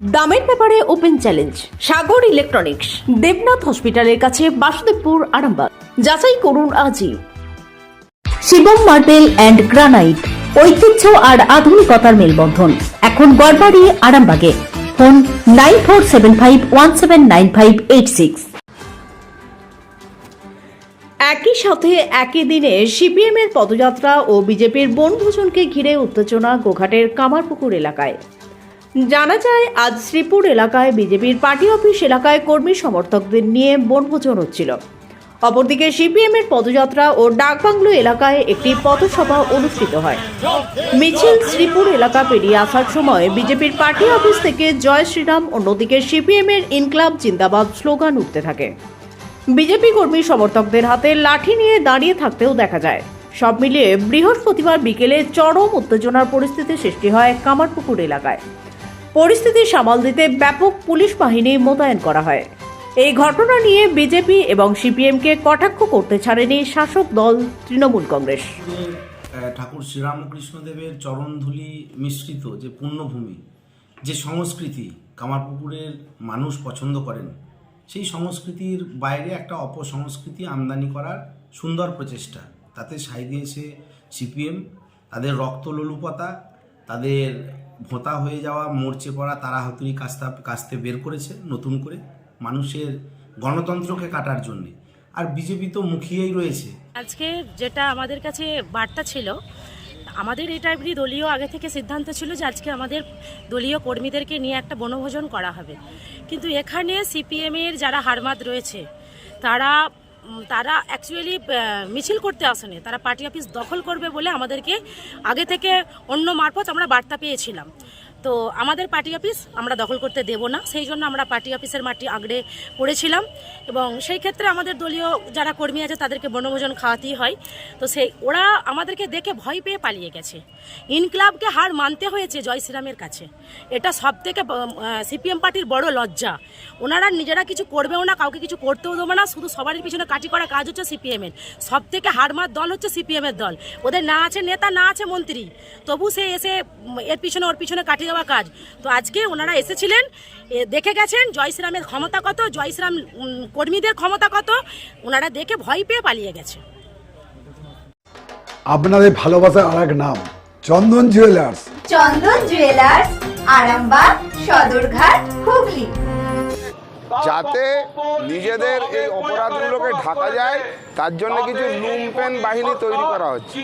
দামের ব্যাপারে open challenge, Sagar electronics, Debnath হসপিটালের কাছে বাসুদেবপুর আরামবাগ। যাচাই করুন আজই। শিবম মার্বেল অ্যান্ড গ্রানাইট, ঐতিহ্য আর আধুনিকতার মেলবন্ধন। এখন গড়বাড়ি, আরামবাগে। Phone nine four seven five one seven nine five eight six. একই সাথে একই দিনে সিপিএম এর পদযাত্রা ও বিজেপির বনভোজনকে ঘিরে উত্তেজনা গোঘাটের কামারপুকুর এলাকায়। জানা যায়, আজ শ্রীপুর এলাকায় বিজেপির পার্টি অফিস এলাকায় কর্মী সমর্থকদের নিয়ে বনভোজন হচ্ছিল। অপরদিকে সিপিএম এর পদযাত্রা ও ডাকবাংলো এলাকায় একটি পথসভা অনুষ্ঠিত হয়। মিছিল শ্রীপুর এলাকা পেরিয়ে আসার সময় বিজেপির পার্টি অফিস থেকে জয় শ্রীরাম, অন্যদিকে সিপিএম এর ইনকলাব জিন্দাবাদ স্লোগান উঠতে থাকে। বিজেপি কর্মী সমর্থকদের হাতে লাঠি নিয়ে দাঁড়িয়ে থাকতেও দেখা যায়। সব মিলিয়ে বৃহস্পতিবার বিকেলে চরম উত্তেজনার পরিস্থিতি সৃষ্টি হয় কামারপুকুর এলাকায়। পরিস্থিতি সামাল দিতে ব্যাপক পুলিশ বাহিনী মোতায়েন করা হয়। এই ঘটনা নিয়ে বিজেপি এবং সিপিএমকে কটাক্ষ করতে ছাড়েনি শাসক দল তৃণমূল কংগ্রেস। ঠাকুর শ্রীরামকৃষ্ণদেবের চরণধুলি মিশ্রিত যে পুণ্যভূমি যে সংস্কৃতি কামারপুকুরের মানুষ পছন্দ করেন, সেই সংস্কৃতির বাইরে একটা অপসংস্কৃতি আমদানি করার সুন্দর প্রচেষ্টা। তাতে সাই দিয়েছে সিপিএম, তাদের রক্তলোলুপতা তাদের ভোঁতা হয়ে যাওয়া, মরচে পড়া তারা হাতুড়ি কাস্তা কাস্তে বের করেছে নতুন করে মানুষের গণতন্ত্রকে কাটার জন্যে। আর বিজেপি তো মুখিয়েই রয়েছে। আজকে যেটা আমাদের কাছে বার্তা ছিল, আমাদের এটা এমনি দলীয় আগে থেকে সিদ্ধান্ত ছিল যে আজকে আমাদের দলীয় কর্মীদেরকে নিয়ে একটা বনভোজন করা হবে। কিন্তু এখানে সিপিএমের যারা হারমাদ রয়েছে, তারা তারা অ্যাকচুয়ালি মিছিল করতে আসেনি। তারা পার্টি অফিস দখল করবে বলে আমাদেরকে আগে থেকে অন্য মারফত আমরা বার্তা পেয়েছিলাম। তো আমাদের পার্টি অফিস আমরা দখল করতে দেব না। সেই জন্য আমরা পার্টি অফিসের মাটি আগড়ে পড়েছিলাম এবং সেই ক্ষেত্রে আমাদের দলীয় যারা কর্মী আছে তাদেরকে বনভোজন খাওয়াতেই হয়। তো সেই ওরা আমাদেরকে দেখে ভয় পেয়ে পালিয়ে গেছে। ইনক্লাবকে হার মানতে হয়েছে জয় শ্রীরামের কাছে। এটা সব থেকে সিপিএম পার্টির বড় লজ্জা। ওনারা নিজেরা কিছু করবেও না, কাউকে কিছু করতেও দেবো না, শুধু সবারই পিছনে কাটি করা কাজ হচ্ছে সিপিএমের। সব থেকে হারমার দল হচ্ছে সিপিএমের দল। ওদের না আছে নেতা, না আছে মন্ত্রী। তবু সে এসে এর পিছনে ওর পিছনে কাটিয়ে দেওয়া কাজ। তো আজকে ওনারা এসেছিলেন দেখে গেছেন জয়শ্রামের ক্ষমতা কত জয়শ্রাম কর্মীদের ক্ষমতা কত ওনারা দেখে ভয় পেয়ে পালিয়ে গেছে। আপনাদের ভালোবাসার আর এক নাম চন্দন জুয়েলার্স। চন্দন জুয়েলার্স আরামবাগ সদরঘাট হুগলি। যাতে নিজেদের এই অপরাধগুলোকে ঢাকা যায়, তার জন্য কিছু লুম্পেন বাহিনী তৈরি করা হচ্ছে।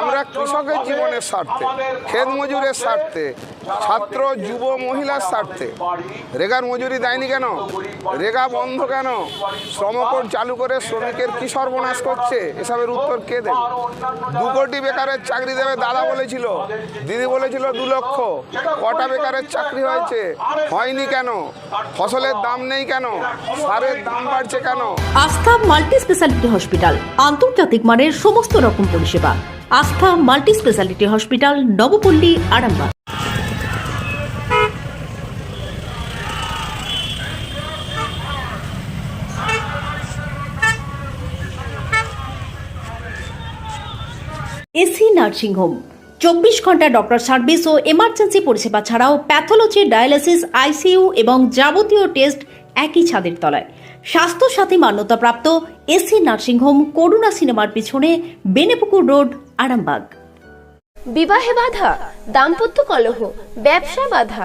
আমরা কৃষকের জীবনের স্বার্থে, ক্ষেত মজুরের স্বার্থে, ছাত্র, যুব, মহিলার স্বার্থে, রেগার মজুরি দেয়নি কেন? রেগা বন্ধ কেন? শ্রমকোড চালু করে শ্রমিকের কি সর্বনাশ করছে? এসবের উত্তর কে দেবে? দু কোটি বেকারের চাকরি দেবে দাদা বলেছিল, দিদি বলেছিল দু লক্ষ। কটা বেকারের চাকরি হয়েছে? হয়নি কেন? ফসলের দাম নেই কেন? সারের দাম বাড়ছে কেন? আস্থা মাল্টি স্পেশালিটি হসপিটাল, আন্তর্জাতিক মানের সমস্ত রকম পরিষেবা। Astha multi speciality hospital, Nabapalli, Arambagh. AC nursing home, চব্বিশ ঘণ্টা ডক্টর সার্ভিস ও এমার্জেন্সি পরিষেবা ছাড়াও প্যাথোলজি ডায়ালিসিস, আইসিইউ এবং যাবতীয় টেস্ট একই ছাদের তলায়। স্বাস্থ্যসাথী মান্যতাপ্রাপ্ত এসি নার্সিংহোম করুণা সিনেমার পিছনে বেনেপুকুর রোড, আরামবাগ। বিবাহে বাধা, দাম্পত্য কলহ, ব্যবসা বাধা